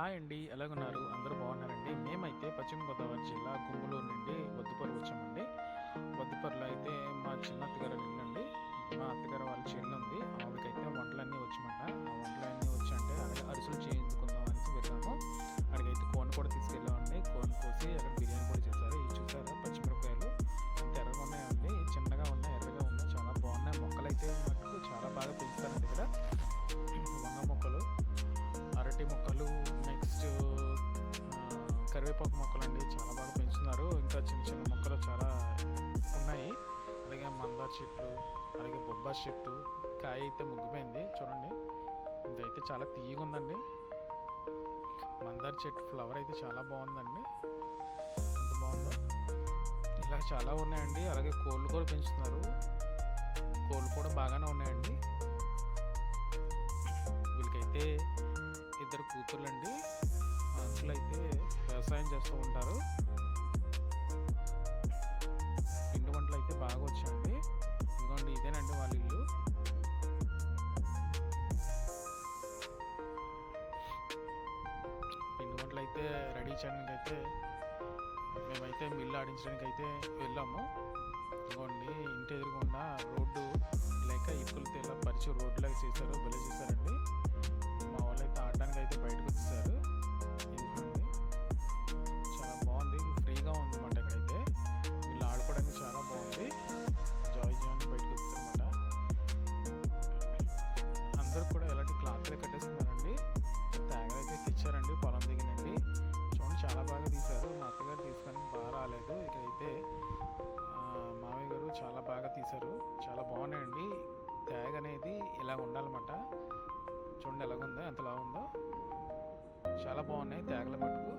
Hi అండి ఎలాగున్నారు? అందరూ బాగున్నారండి. మేమైతే పశ్చిమ గోదావరి జిల్లా గుంగులూరు నుండి వద్దుపర్రు వచ్చామండి. వద్దుపర్రులో అయితే మా చిన్న అత్తగారు నిన్నండి మా అత్తగారు వాళ్ళ చెల్లి ఉంది. ఆవిడకైతే వంటలన్నీ వచ్చామంట. ఆ వంటలన్నీ వచ్చంటే అలాగే అరుసులు చేయించుకుందాం అనేసి వెళ్ళాము. అక్కడికైతే కోన్ కూడా తీసుకెళ్ళామండి. కోన్ కోసి అక్కడ బిర్యానీ కూడా చేశారు. ఇది చూసారా? పచ్చిమిరపకాయలు. కరివేపాకు మొక్కలు అండి చాలా బాగా పెంచుతున్నారు. ఇంకా చిన్న చిన్న మొక్కలు చాలా ఉన్నాయి. అలాగే మందార చెట్లు అలాగే బొబ్బా చెట్టు కాయ అయితే ముగ్గిపోయింది చూడండి. ఇదైతే చాలా తీయగా ఉందండి. మందార చెట్టు ఫ్లవర్ అయితే చాలా బాగుందండి. ఎంత బాగుందో. ఇలా చాలా ఉన్నాయండి. అలాగే కోళ్ళు కూడా పెంచుతున్నారు. కోళ్ళు కూడా బాగానే ఉన్నాయండి. వీళ్ళకైతే ఇద్దరు కూతుర్లండి. అంకులు అయితే వ్యవసాయం చేస్తూ ఉంటారు. పిండి వంటలు అయితే బాగా వచ్చాయండి. ఇదిగోండి ఇదేనండి వాళ్ళ ఇల్లు. పిండి వంటలు అయితే రెడీ చేయడానికి అయితే మేమైతే మిల్లు ఆడించడానికి అయితే వెళ్ళాము. ఇదిగోండి ఇంటి ఎదురుకుండా రోడ్డు లేక ఇటుకలతో ఇలా పరిచి రోడ్లాగా చేశారు భలే చేశారండి. మా వాళ్ళు అయితే ఆడడానికి అయితే బయటకు వచ్చేసారు. ఎలాంటి కట్టేస్తున్నారండి. తేగలు అయితే తెచ్చారండి పొలం దిగినండి చూడండి చాలా బాగా తీశారు. మా అత్తగారు తీసుకొని బాగా రాలేదు. ఇక అయితే మామయ్య గారు చాలా బాగా తీశారు. చాలా బాగున్నాయండి. తేగ అనేది ఇలా ఉండాలన్నమాట. చూడండి ఎలాగుందో ఎంతలా ఉందో. చాలా బాగున్నాయి తేగల మటుకు.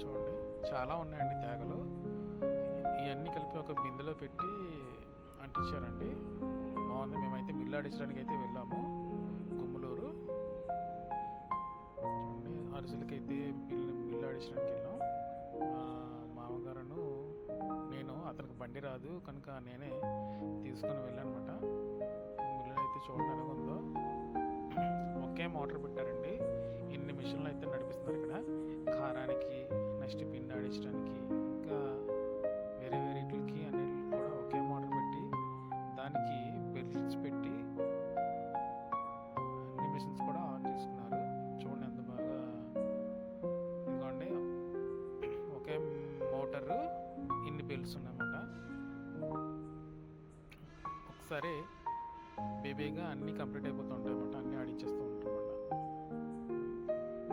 చూడండి చాలా ఉన్నాయండి తేగలు ఇవన్నీ కలిపి ఒక బిందెలో పెట్టి అంటించారండి. బాగుంది. మేమైతే మిల్లు ఆడించడానికి అయితే వెళ్ళాము. గుమ్మలూరు. చూడండి అయితే మిల్లు మిల్లు ఆడించడానికి వెళ్ళాం. మా మామగారును నేను అతనికి బండి రాదు. కనుక నేనే తీసుకొని వెళ్ళానమాట. మిల్లు అయితే చూడడానికి ఉందో. ఒకే మోటార్ పెట్టారండి. ఇన్ని మిషన్లు అయితే నడిపిస్తున్నారు ఇక్కడ. కారానికి నెక్స్ట్ పిండి ఆడించడానికి ఇన్ని ఒకసారి బేబీగా అన్నీ కంప్లీట్ అయిపోతూ ఉంటాయి అన్నీ ఆడించేస్తూ ఉంటాం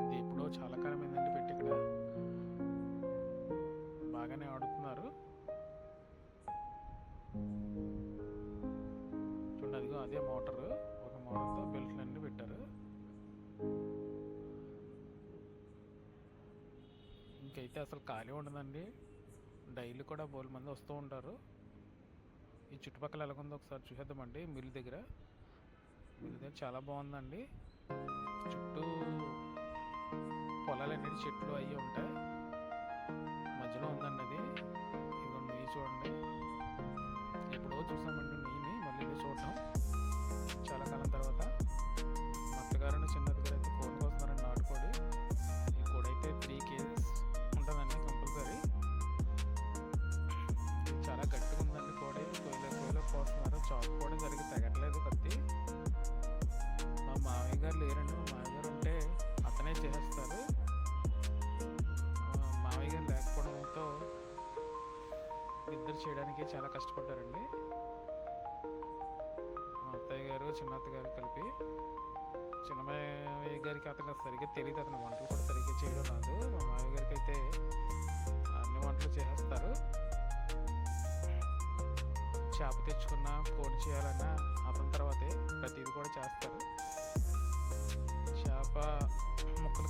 ఇది ఎప్పుడో చాలా కాలం ఏంటంటే పెట్టి ఇక్కడ. బాగానే ఆడుతున్నారు. చూడండి అదిగో అదే మోటారు. ఒక మోటార్తో బెల్ట్లు అన్నీ పెట్టారు. ఇంకైతే అసలు ఖాళీ ఉండదండి. డైలీ కూడా బోల్ మంది వస్తూ ఉంటారు. ఈ చుట్టుపక్కల ఎలాగుందో ఒకసారి చూసేద్దామండి మిల్ దగ్గర. మిల్ దగ్గర చాలా బాగుందండి. చుట్టూ పొలాలు అనేది చెట్లు అవి ఉంటాయి. చేస్తారు. మావయ్య మామయ్య గారు లేకపోవడంతో ఇద్దరు చేయడానికి చాలా కష్టపడ్డారండి. మా అత్తయ్య గారు చిన్న అత్తయ్య గారు కలిపి చిన్నమ్మయ్య గారికి అతను సరిగ్గా తెలియదు అతను వంటలు కూడా సరిగ్గా చేయడం రాదు. మా మామయ్య గారికి అయితే అన్ని వంటలు చేసేస్తారు చేప తెచ్చుకున్నా కోడి చేయాలన్నా అతని తర్వాతే ప్రతిదీ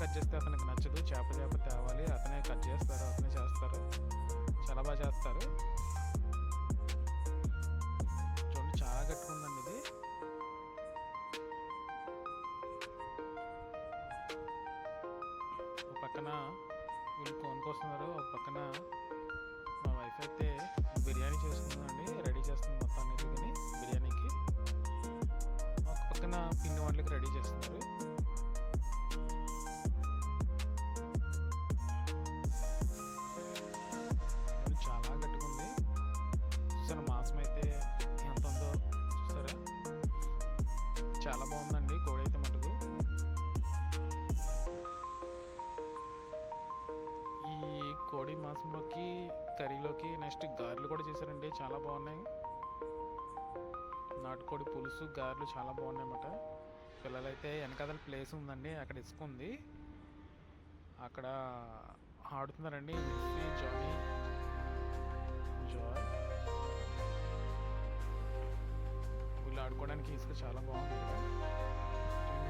కట్ చేస్తే అతనికి నచ్చదు. చేప చేప తేవాలి. అతనే కట్ చేస్తారు అతనే చేస్తారు. చాలా బాగా చేస్తారు. చూడండి చాలా గట్టిగా ఉందండి ఇది. ఒక పక్కన వీళ్ళు కొనుక్కొస్తున్నారు ఒక పక్కన మా వైఫ్ అయితే బిర్యానీ చేస్తుందండి. రెడీ చేస్తుంది మొత్తం బిర్యానీకి. ఒక పక్కన పక్కన చాలా బాగుందండి కోడి అయితే మటుకు. ఈ కోడి మాంసంలోకి కర్రీలోకి నెక్స్ట్ గారెలు కూడా చేశారండి చాలా బాగున్నాయి. నాటుకోడి పులుసు గారెలు చాలా బాగున్నాయి అన్నమాట. పిల్లలైతే వెనకాదల ప్లేస్ ఉందండి అక్కడ ఇసుక ఉంది అక్కడ ఆడుతున్నారండి మిస్సీ జానీ. జాయ్. వీళ్ళు ఆడుకోవడానికి ఇసుక చాలా బాగుంది ఇక్కడ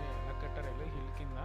రైల్వే కట్టారు హిల్ కింద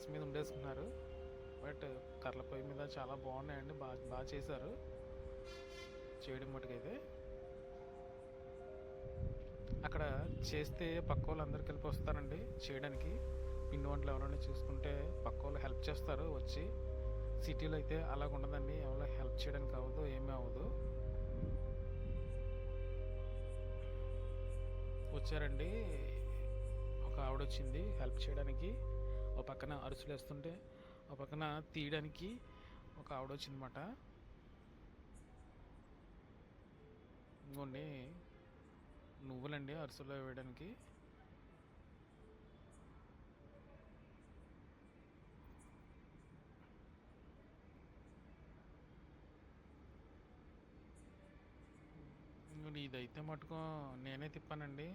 గ్యాస్ మీద ఉండేసుకున్నారు. బట్ కర్ల పొయ్యి మీద చాలా బాగున్నాయండి. బాగా బాగా చేశారు. చేయడం మటుకైతే. అక్కడ చేస్తే పక్క వాళ్ళు అందరికి వెళ్ళి వస్తారండి చేయడానికి. పిండి వంటలు ఎవరైనా చూసుకుంటే పక్క వాళ్ళు హెల్ప్ చేస్తారు వచ్చి. సిటీలో అయితే అలాగ ఉండదండి. ఎవరో హెల్ప్ చేయడానికి అవ్వదు ఏమీ అవ్వదు. వచ్చారండి. ఒక ఆవిడ వచ్చింది హెల్ప్ చేయడానికి. ఒక పక్కన అరుసులు వేస్తుంటే ఒక పక్కన తీయడానికి ఒక ఆవిడ వచ్చిందన్నమాట. ఇంకోండి నువ్వులండి అరిసెలో వేయడానికి. ఇదైతే మటుకు నేనే తిప్పానండి.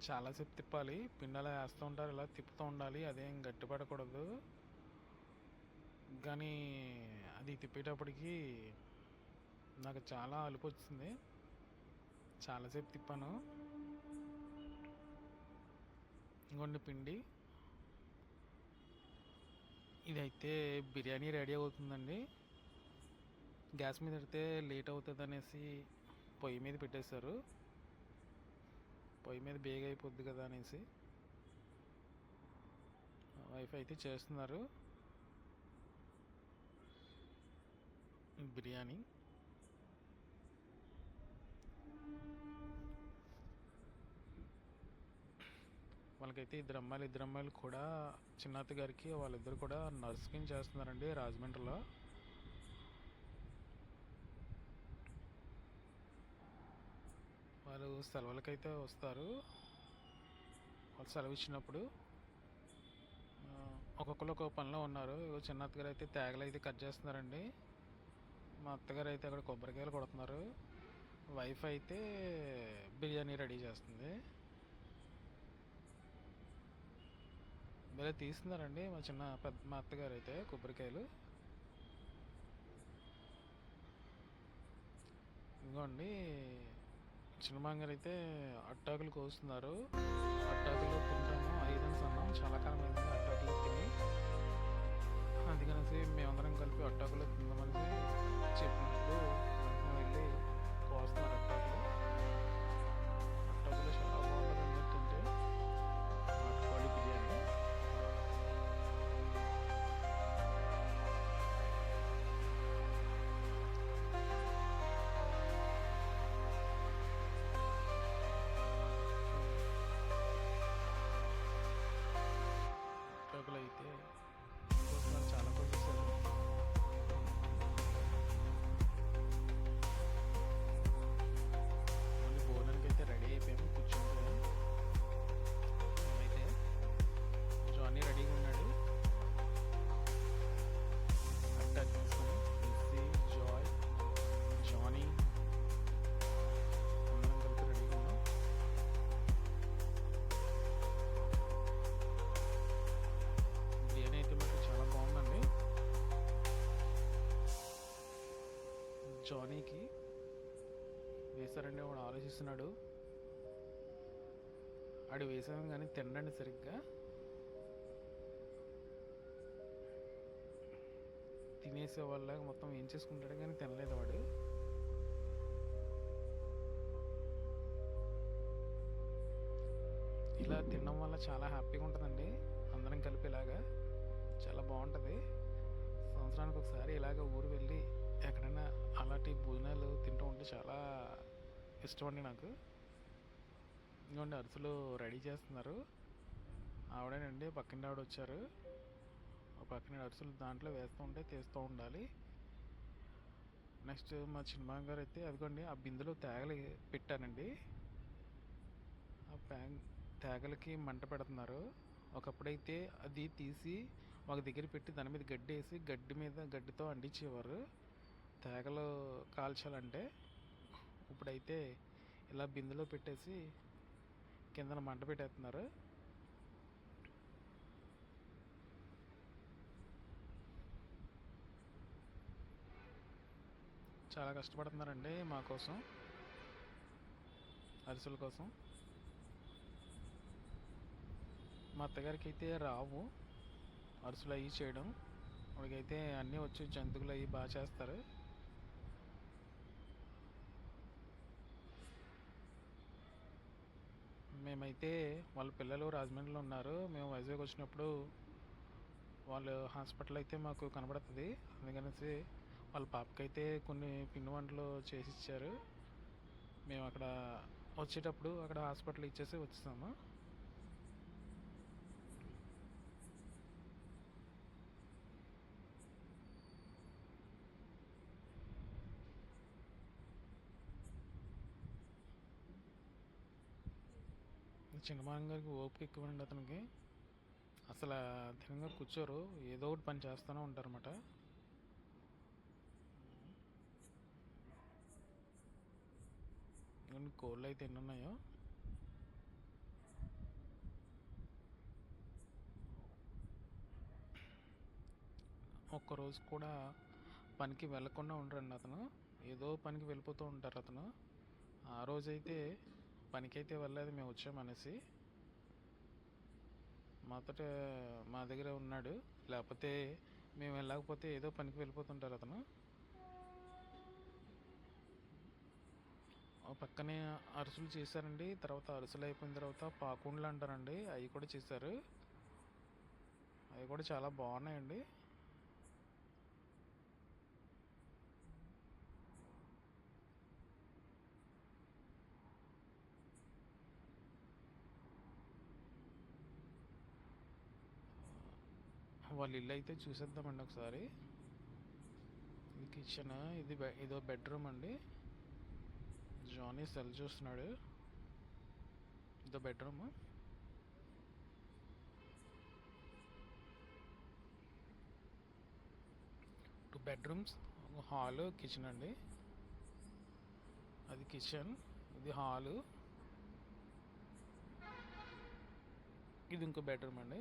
చాలాసేపు తిప్పాలి. పిండలా వేస్తూ ఉంటారు ఇలా తిప్పుతూ ఉండాలి. అదేం గట్టిపడకూడదు. కానీ అది తిప్పేటప్పటికి నాకు చాలా అలుపు వచ్చింది చాలాసేపు తిప్పాను. ఇంకొన్ని పిండి. ఇదైతే బిర్యానీ రెడీ అవుతుందండి. గ్యాస్ మీద పెడితే లేట్ అవుతుంది అనేసి పొయ్యి మీద పెట్టేశారు. పొయ్యి మీద బేగ్ అయిపోద్ది కదా అనేసి. వైఫ్ అయితే చేస్తున్నారు. బిర్యానీ. వాళ్ళకైతే ఇద్దరు అమ్మాయిలు ఇద్దరు అమ్మాయిలు కూడా చిన్నత్త గారికి వాళ్ళిద్దరు కూడా నర్సింగ్ చేస్తున్నారండి రాజమండ్రిలో. వాళ్ళు సెలవులకైతే వస్తారు. వాళ్ళు సెలవు ఇచ్చినప్పుడు ఒక్కొక్కరు ఒక్కొక్క పనిలో ఉన్నారు. చిన్న అత్తగారు అయితే తేగలు అయితే కట్ చేస్తున్నారండి. మా అత్తగారు అయితే అక్కడ కొబ్బరికాయలు కొడుతున్నారు. వైఫ్ అయితే బిర్యానీ రెడీ చేస్తుంది. భలే తీస్తున్నారండి మా చిన్న పెద్ద మా అత్తగారు అయితే కొబ్బరికాయలు. ఇదిగోండి చిన్నమాంగారు అయితే అట్టాకులు కోస్తున్నారు. అట్టాకులు తింటాము ఐదన్స్ అన్నాం. చాలా కాలం అయింది అట్టాకులు తిని. అందుకనేసి మేమందరం కలిపి అట్టాకులు తిందామని చెప్పినప్పుడు వెళ్ళి కోస్తున్నారు అట్టాకులు. జానీకి వేస్తారండి వాడు ఆలోచిస్తున్నాడు. ఆడు వేసాం కానీ తినండి సరిగ్గా. తినేసే వాళ్ళ మొత్తం ఏం చేసుకుంటాడు కానీ తినలేదు వాడు. ఇలా తినడం వల్ల చాలా హ్యాపీగా ఉంటుందండి. అందరం కలిపి ఇలాగా. చాలా బాగుంటుంది. సంవత్సరానికి ఒకసారి ఇలాగ ఊరు వెళ్ళి ఎక్కడైనా అలాంటి భోజనాలు తింటూ ఉంటే చాలా ఇష్టం అండి నాకు. ఇంకోండి అరుసులు రెడీ చేస్తున్నారు. ఆవిడేనండి పక్కన ఆవిడ వచ్చారు. ఒక పక్కన అరుసులు దాంట్లో వేస్తూ ఉంటే తీస్తూ ఉండాలి. నెక్స్ట్ మా చిన్నమ్మ గారు అయితే అదిగోండి ఆ బిందులో తేగలి పెట్టానండి. ఆ ప్యాంగ్ తేగలకి మంట పెడుతున్నారు. ఒకప్పుడైతే అది తీసి ఒక దగ్గర పెట్టి దాని మీద గడ్డి వేసి గడ్డి మీద గడ్డితో అంటించేవారు. తేగలు కాల్చాలంటే ఇప్పుడైతే ఇలా బిందులో పెట్టేసి కిందన మంట పెట్టేస్తున్నారు. చాలా కష్టపడుతున్నారండి మా కోసం అరిసెల కోసం. మా అత్తగారికి అయితే రావు అరుసులు అవి చేయడం. వాడికైతే అన్నీ వచ్చి జంతువులు అవి బాగా చేస్తారు. మేమైతే వాళ్ళ పిల్లలు రాజమండ్రిలో ఉన్నారు. మేము వైజాగ్ వచ్చినప్పుడు వాళ్ళు హాస్పిటల్ అయితే మాకు కనబడుతుంది. అందుకనేసి వాళ్ళ పాపకైతే కొన్ని పిండి వంటలు చేసి ఇచ్చారు. మేము అక్కడ వచ్చేటప్పుడు అక్కడ హాస్పిటల్ ఇచ్చేసి వచ్చేసాము. చిన్నమాన్ గారికి ఓపిక ఎక్కువ అండి అతనికి. అసలు దినంగా కూర్చోరు. ఏదో ఒకటి పని చేస్తూనే ఉంటారన్నమాట. కోళ్ళు అయితే ఎన్ని ఉన్నాయో? ఒక్కరోజు కూడా పనికి వెళ్ళకుండా ఉండరండి అతను. ఏదో పనికి వెళ్ళిపోతూ ఉంటారు అతను. ఆ రోజైతే పనికైతే వెళ్ళలేదు మేము వచ్చామనేసి. మాతోట మా దగ్గర ఉన్నాడు. లేకపోతే మేము వెళ్ళకపోతే ఏదో పనికి వెళ్ళిపోతుంటారు అతను. పక్కనే అరుసులు చేశారండి. తర్వాత అరుసులు అయిపోయిన తర్వాత పాకుండ్లు అంటారండి. అవి కూడా చేశారు. అవి కూడా చాలా బాగున్నాయండి. వాళ్ళ ఇల్లు అయితే చూసేద్దామండి ఒకసారి. ఇది కిచెన్ ఇది ఇదో బెడ్రూమ్ అండి. జానీ సెల్ చూస్తున్నాడు. ఇదో bedroom two bedrooms hall kitchen అండి. అది కిచెన్ ఇది హాలు. ఇది ఇంకో బెడ్రూమ్ అండి.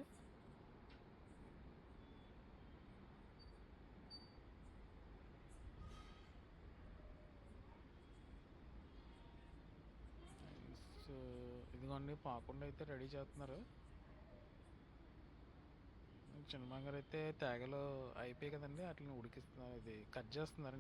ఇదిగోండి పాకుండా అయితే రెడీ చేస్తున్నారు. చిన్నమ్మ గారు అయితే తేగలు అయిపోయాయి కదండి వాటిని ఉడికిస్తున్నారు. ఇది కట్ చేస్తున్నారు.